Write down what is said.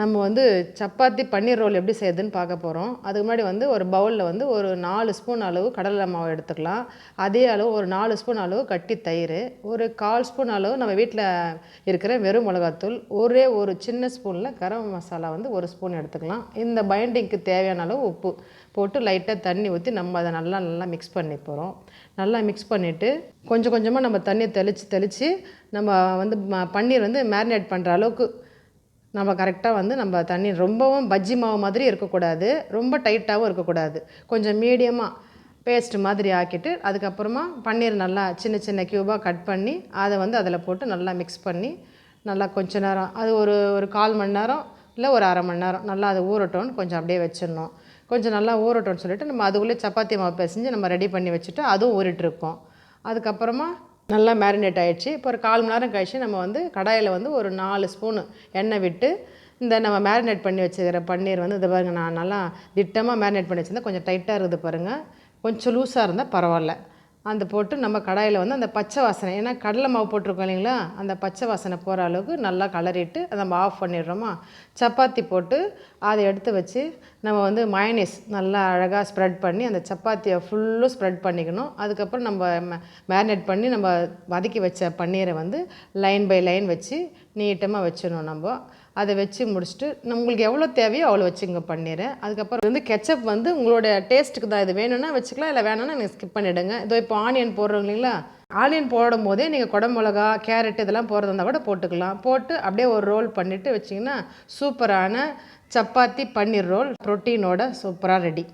நம்ம வந்து சப்பாத்தி பன்னீர் ரோல் எப்படி செய்யுதுன்னு பார்க்க போகிறோம் அதுக்கு முன்னாடி வந்து ஒரு பவுலில் வந்து ஒரு நாலு ஸ்பூன் அளவு கடலை மாவு எடுத்துக்கலாம். அதே அளவு ஒரு நாலு ஸ்பூன் அளவு கட்டி தயிர் ஒரு கால் ஸ்பூன் அளவு நம்ம வீட்டில் இருக்கிற வெறும் மிளகாத்தூள் ஒரே ஒரு சின்ன ஸ்பூனில் கரம் மசாலா வந்து ஒரு ஸ்பூன் எடுத்துக்கலாம். இந்த பைண்டிங்க்கு தேவையான அளவு உப்பு போட்டு லைட்டாக தண்ணி ஊற்றி நம்ம அதை நல்லா நல்லா மிக்ஸ் பண்ணி போகிறோம் நல்லா மிக்ஸ் பண்ணிவிட்டு கொஞ்சம் கொஞ்சமாக நம்ம தண்ணியை தெளித்து தெளித்து நம்ம வந்து பன்னீர் வந்து மேரினேட் பண்ணுற அளவுக்கு நம்ம கரெக்டாக வந்து நம்ம தண்ணி ரொம்பவும் பஜ்ஜி மாவு மாதிரி இருக்கக்கூடாது. ரொம்ப டைட்டாகவும் இருக்கக்கூடாது. கொஞ்சம் மீடியமாக பேஸ்ட் மாதிரி ஆக்கிட்டு அதுக்கப்புறமா பன்னீர் நல்லா சின்ன சின்ன க்யூபாக கட் பண்ணி அதை வந்து அதில் போட்டு நல்லா மிக்ஸ் பண்ணி நல்லா கொஞ்ச நேரம் அது ஒரு ஒரு கால் மணி நேரம் இல்லை ஒரு அரை மணி நேரம் நல்லா அது ஊறட்டும்னு கொஞ்சம் அப்படியே வச்சிடணும். கொஞ்சம் நல்லா ஊறட்டும்னு சொல்லிட்டு நம்ம அதுக்குள்ளே சப்பாத்தி மாவு பிசைஞ்சு நம்ம ரெடி பண்ணி வச்சுட்டு அதுவும் ஊறிட்டுருக்கோம் அதுக்கப்புறமா நல்லா மேரினேட் ஆகிடுச்சு இப்போ ஒரு கால் மணி நேரம் கழிச்சு நம்ம வந்து கடாயில் வந்து ஒரு நாலு ஸ்பூனு எண்ணெய் விட்டு இந்த நம்ம மேரினேட் பண்ணி வச்சுக்கிற பன்னீர் வந்து இது பாருங்கள் நான் நல்லா திட்டமாக மேரினேட் பண்ணி வச்சுருந்தேன். கொஞ்சம் டைட்டாக இருக்குது பாருங்கள் கொஞ்சம் லூஸாக இருந்தால் பரவாயில்ல. அந்த போட்டு நம்ம கடாயில் வந்து அந்த பச்சை வாசனை ஏன்னா கடலை மாவு போட்டிருக்கோம் இல்லைங்களா? அந்த பச்சை வாசனை போகிற அளவுக்கு நல்லா கலரிட்டு அதை நம்ம ஆஃப் பண்ணிடுறோமா? சப்பாத்தி போட்டு அதை எடுத்து வச்சு நம்ம வந்து மயனேஸ் நல்லா அழகாக ஸ்ப்ரெட் பண்ணி அந்த சப்பாத்தியை ஃபுல்லும் ஸ்ப்ரெட் பண்ணிக்கணும். அதுக்கப்புறம் நம்ம மேரினேட் பண்ணி நம்ம வதக்கி வச்ச பன்னீரை வந்து லைன் பை லைன் வச்சு நீட்டமாக வச்சிடணும் நம்ம. அதை வச்சு முடிச்சுட்டு நம்ம உங்களுக்கு எவ்வளோ தேவையோ அவ்வளோ வச்சுங்க பன்னீரை அதுக்கப்புறம் வந்து கெச்சப் வந்து உங்களோட டேஸ்ட்டுக்கு தான் இது வேணும்னா வச்சுக்கலாம் இல்லை வேணும்னா நீங்கள் ஸ்கிப் பண்ணிவிடுங்க இதோ இப்போ ஆனியன் போடுறோம் இல்லைங்களா? ஆனியன் போடும் போதே நீங்கள் குடமிளகா கேரட் இதெல்லாம் போடுறதா இருந்தால் கூட போட்டுக்கலாம். போட்டு அப்படியே ஒரு ரோல் பண்ணிவிட்டு வச்சிங்கன்னா சூப்பரான சப்பாத்தி பன்னீர் ரோல் ப்ரோட்டீனோட சூப்பராக ரெடி